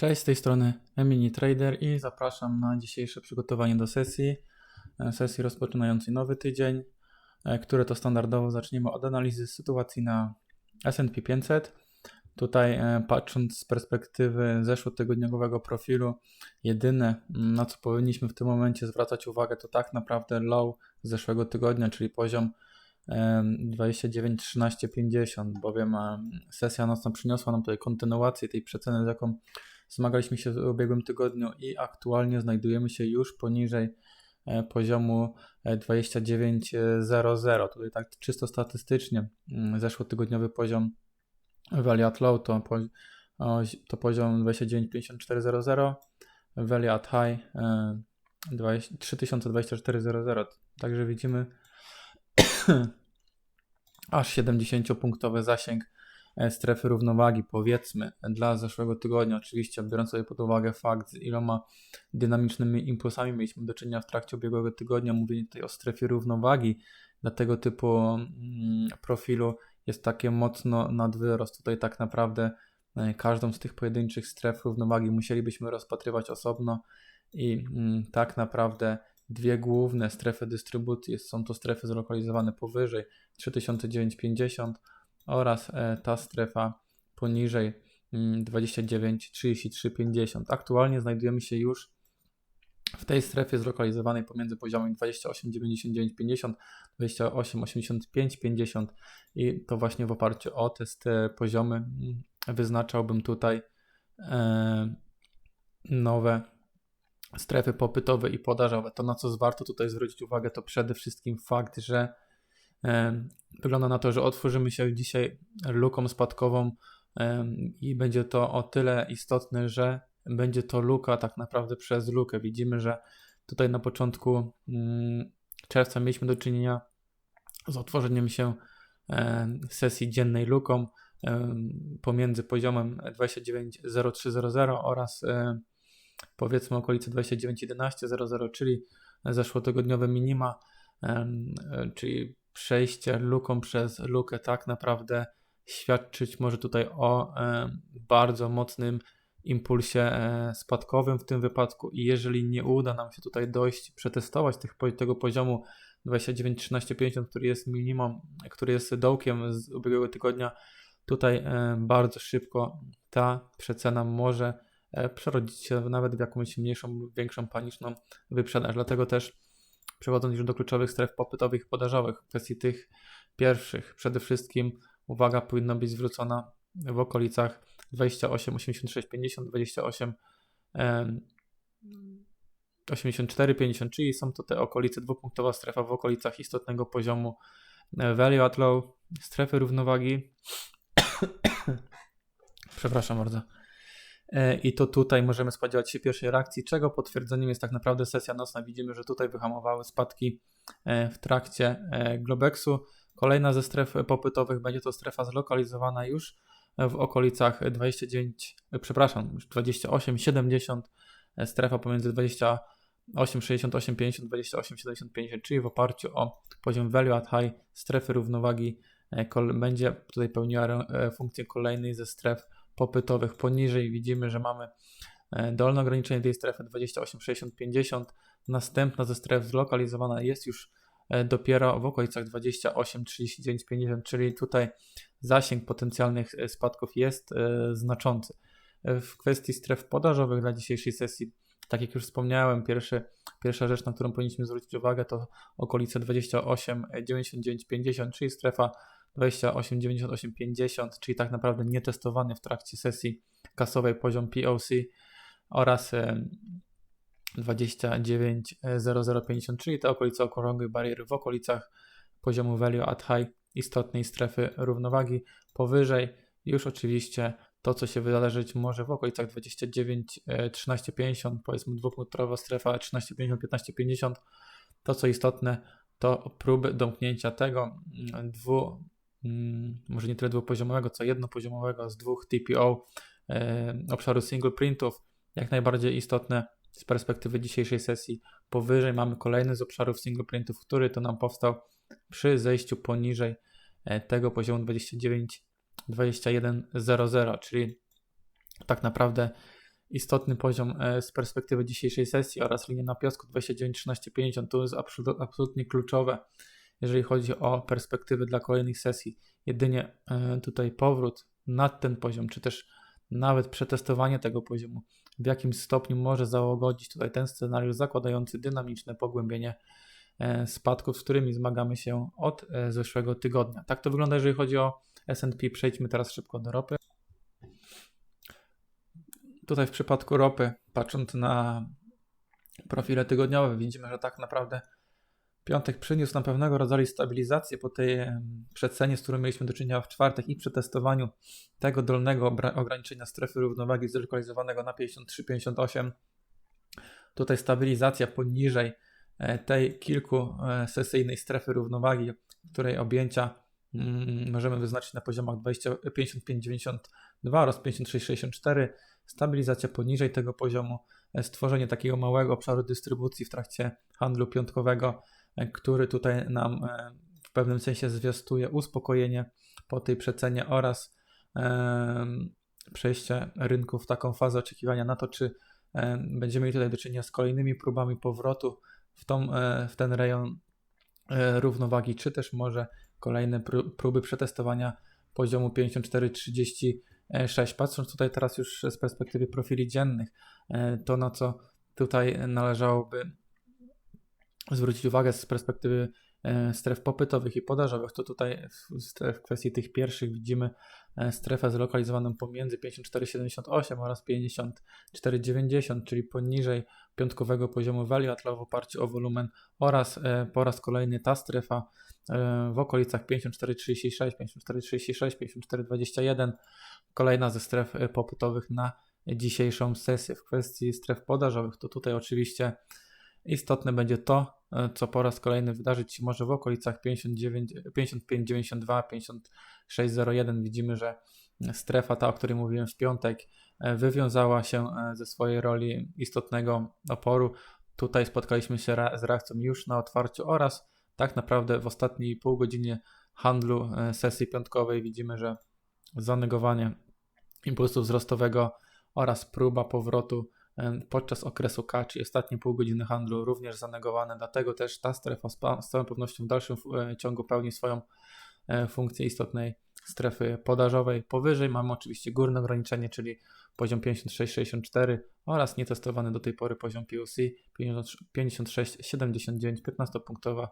Cześć, z tej strony Emini Trader i zapraszam na dzisiejsze przygotowanie do sesji, e, sesji rozpoczynającej nowy tydzień, e, które to standardowo zaczniemy od analizy sytuacji na S&P 500. Tutaj e, patrząc z perspektywy zeszłotygodniowego profilu, jedyne na co powinniśmy w tym momencie zwracać uwagę to tak naprawdę low z zeszłego tygodnia, czyli poziom 29.13.50, bowiem sesja nocna przyniosła nam tutaj kontynuację tej przeceny, z jaką Zmagaliśmy się w ubiegłym tygodniu i aktualnie znajdujemy się już poniżej e, poziomu 29.00. Tutaj tak czysto statystycznie mm, zeszłotygodniowy poziom value at low to, to poziom 29.54.00, value at high 3024.00. Także widzimy aż 70-punktowy zasięg E, strefy równowagi, powiedzmy, dla zeszłego tygodnia, oczywiście biorąc sobie pod uwagę fakt, z iloma dynamicznymi impulsami mieliśmy do czynienia w trakcie ubiegłego tygodnia, mówienie tutaj o strefie równowagi dla tego typu mm, profilu jest takie mocno nadwyrost. Tutaj tak naprawdę e, każdą z tych pojedynczych stref równowagi musielibyśmy rozpatrywać osobno i mm, tak naprawdę dwie główne strefy dystrybucji są to strefy zlokalizowane powyżej 3950 oraz e, ta strefa poniżej 29, 33, 50. Aktualnie znajdujemy się już w tej strefie zlokalizowanej pomiędzy poziomem 28, 99, 50, 28, 85, 50 i to właśnie w oparciu o te poziomy mm, wyznaczałbym tutaj e, nowe strefy popytowe i podażowe. To na co warto tutaj zwrócić uwagę to przede wszystkim fakt, że Wygląda na to, że otworzymy się dzisiaj luką spadkową i będzie to o tyle istotne, że będzie to luka tak naprawdę przez lukę. Widzimy, że tutaj na początku mm, czerwca mieliśmy do czynienia z otworzeniem się sesji dziennej luką pomiędzy poziomem 29.0300 oraz powiedzmy okolicy 29.11.00, czyli zeszłotygodniowe minima, czyli przejście luką przez lukę tak naprawdę świadczyć może tutaj o e, bardzo mocnym impulsie e, spadkowym w tym wypadku i jeżeli nie uda nam się tutaj dojść, przetestować tych, tego poziomu 29-13-50, który jest minimum, który jest dołkiem z ubiegłego tygodnia, tutaj e, bardzo szybko ta przecena może przerodzić się nawet w jakąś mniejszą większą paniczną wyprzedaż. Dlatego też Przechodząc już do kluczowych stref popytowych i podażowych, w kwestii tych pierwszych, przede wszystkim uwaga powinna być zwrócona w okolicach 28, 86, 50, 28, 84, 50, czyli są to te okolice, dwupunktowa strefa w okolicach istotnego poziomu e, value at low, strefy równowagi. Przepraszam bardzo. E, i to tutaj możemy spodziewać się pierwszej reakcji, czego potwierdzeniem jest tak naprawdę sesja nocna. Widzimy, że tutaj wyhamowały spadki e, w trakcie e, Globexu. Kolejna ze stref popytowych będzie to strefa zlokalizowana już w okolicach 29, przepraszam, 28, 70, strefa pomiędzy 28, 68, 50, 28, 70, 50, czyli w oparciu o poziom value at high strefy równowagi będzie tutaj pełniła funkcję kolejnej ze stref popytowych. Poniżej widzimy, że mamy e, dolne ograniczenie tej strefy 28, 60, 50. Następna ze stref zlokalizowana jest już e, dopiero w okolicach 28, 39, 50, czyli tutaj zasięg potencjalnych e, spadków jest znaczący. W kwestii stref podażowych dla dzisiejszej sesji, tak jak już wspomniałem, pierwszy, pierwsza rzecz, na którą powinniśmy zwrócić uwagę, to okolice 28, 99, 50, czyli strefa 28, 98, 50, czyli tak naprawdę nietestowany w trakcie sesji kasowej poziom POC oraz 29, 0050, czyli te okolice okrągłej bariery w okolicach poziomu value at high istotnej strefy równowagi. Powyżej już oczywiście to, co się wydarzyć może w okolicach 29, 13, 50, powiedzmy dwupunktowa strefa 13, 50, 15, 50. To, co istotne, to próby domknięcia tego mm, dwu, może nie tyle dwupoziomowego, co jednopoziomowego z dwóch TPO e, obszaru single printów, jak najbardziej istotne z perspektywy dzisiejszej sesji. Powyżej mamy kolejny z obszarów single printów, który to nam powstał przy zejściu poniżej e, tego poziomu 29 2100, czyli tak naprawdę istotny poziom e, z perspektywy dzisiejszej sesji oraz linię na piasku 29-13-50. To jest absolutnie kluczowe, jeżeli chodzi o perspektywy dla kolejnych sesji. Jedynie e, tutaj powrót nad ten poziom, czy też nawet przetestowanie tego poziomu w jakimś stopniu może załagodzić tutaj ten scenariusz zakładający dynamiczne pogłębienie e, spadków, z którymi zmagamy się od zeszłego tygodnia. Tak to wygląda, jeżeli chodzi o S&P. Przejdźmy teraz szybko do ropy. Tutaj w przypadku ropy, patrząc na profile tygodniowe, widzimy, że tak naprawdę piątek przyniósł na pewnego rodzaju stabilizację po tej przecenie, z którą mieliśmy do czynienia w czwartek i przetestowaniu tego dolnego ograniczenia strefy równowagi zlokalizowanego na 53-58. Tutaj stabilizacja poniżej e, tej kilku e, sesyjnej strefy równowagi, której objęcia mm, możemy wyznaczyć na poziomach 55-92 oraz 56-64 stabilizacja poniżej tego poziomu, e, stworzenie takiego małego obszaru dystrybucji w trakcie handlu piątkowego, który tutaj nam e, w pewnym sensie zwiastuje uspokojenie po tej przecenie oraz przejście rynku w taką fazę oczekiwania na to, czy będziemy mieli tutaj do czynienia z kolejnymi próbami powrotu w, tą, w ten rejon równowagi, czy też może kolejne próby przetestowania poziomu 54-30 6. Patrząc tutaj teraz już z perspektywy profili dziennych, e, to na co tutaj należałoby zwrócić uwagę z perspektywy e, stref popytowych i podażowych, to tutaj w kwestii tych pierwszych widzimy e, strefę zlokalizowaną pomiędzy 54,78 oraz 54,90, czyli poniżej piątkowego poziomu value at w oparciu o wolumen oraz po raz kolejny ta strefa w okolicach 54,36, 54,36, 54,21 Kolejna ze stref e, popytowych na dzisiejszą sesję. W kwestii stref podażowych, to tutaj oczywiście istotne będzie to, e, co po raz kolejny wydarzyć się może w okolicach 55,92, 56,01. Widzimy, że strefa ta, o której mówiłem w piątek, e, wywiązała się ze swojej roli istotnego oporu. Tutaj spotkaliśmy się z reakcją już na otwarciu oraz tak naprawdę w ostatniej pół godzinie handlu sesji piątkowej widzimy, że zanegowanie impulsu wzrostowego oraz próba powrotu podczas okresu K, czyli ostatnie pół godziny handlu, również zanegowane. Dlatego też ta strefa z całą pewnością w dalszym e, ciągu pełni swoją e, funkcję istotnej strefy podażowej. Powyżej mamy oczywiście górne ograniczenie, czyli poziom 56,64 oraz nietestowany do tej pory poziom POC 56,79, 15-punktowa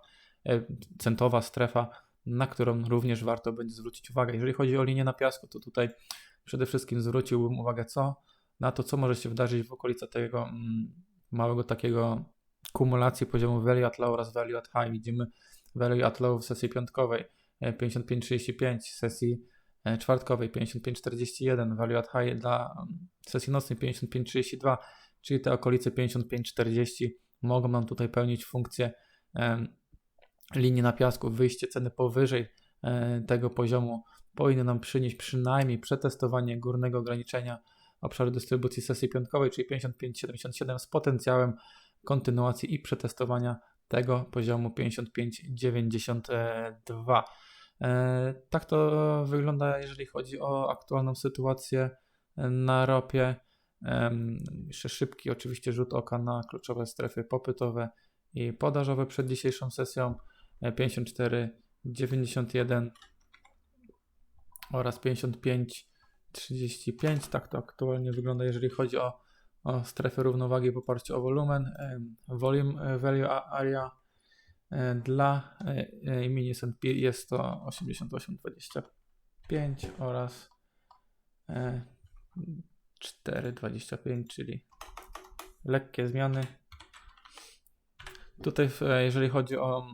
centowa strefa na którą również warto będzie zwrócić uwagę. Jeżeli chodzi o linię na piasku, to tutaj przede wszystkim zwróciłbym uwagę co, na to, co może się wydarzyć w okolicy tego mm, małego takiego kumulacji poziomu value at low oraz value at high. Widzimy value at low w sesji piątkowej 55.35, e, sesji e, czwartkowej 55.41, value at high dla mm, sesji nocnej 55.32, czyli te okolice 55.40 mogą nam tutaj pełnić funkcję linii na piasku, wyjście ceny powyżej e, tego poziomu powinno nam przynieść przynajmniej przetestowanie górnego ograniczenia obszaru dystrybucji sesji piątkowej, czyli 55,77 z potencjałem kontynuacji i przetestowania tego poziomu 55,92. E, tak to wygląda, jeżeli chodzi o aktualną sytuację na ropie. Jeszcze szybki oczywiście rzut oka na kluczowe strefy popytowe i podażowe przed dzisiejszą sesją. 54, 91 oraz 55, 35. Tak to aktualnie wygląda, jeżeli chodzi o, o strefę równowagi w oparciu o wolumen. Volume e, Value Area e, dla e, mini S&P jest to 88,25 oraz 4,25, czyli lekkie zmiany. Tutaj, jeżeli chodzi o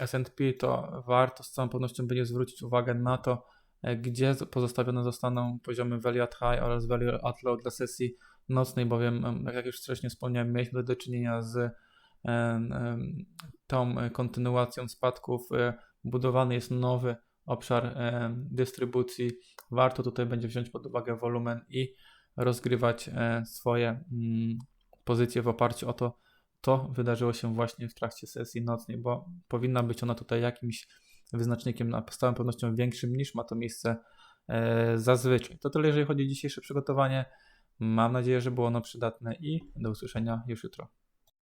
S&P, to warto z całą pewnością będzie zwrócić uwagę na to, e, gdzie pozostawione zostaną poziomy value at high oraz value at low dla sesji nocnej, bowiem, jak już wcześniej wspomniałem, mieliśmy do czynienia z tą kontynuacją spadków. E, budowany jest nowy obszar dystrybucji. Warto tutaj będzie wziąć pod uwagę wolumen i rozgrywać e, swoje mm, pozycje w oparciu o to, to wydarzyło się właśnie w trakcie sesji nocnej, bo powinna być ona tutaj jakimś wyznacznikiem na całą pewnością większym niż ma to miejsce e, zazwyczaj. To tyle, jeżeli chodzi o dzisiejsze przygotowanie. Mam nadzieję, że było ono przydatne i do usłyszenia już jutro.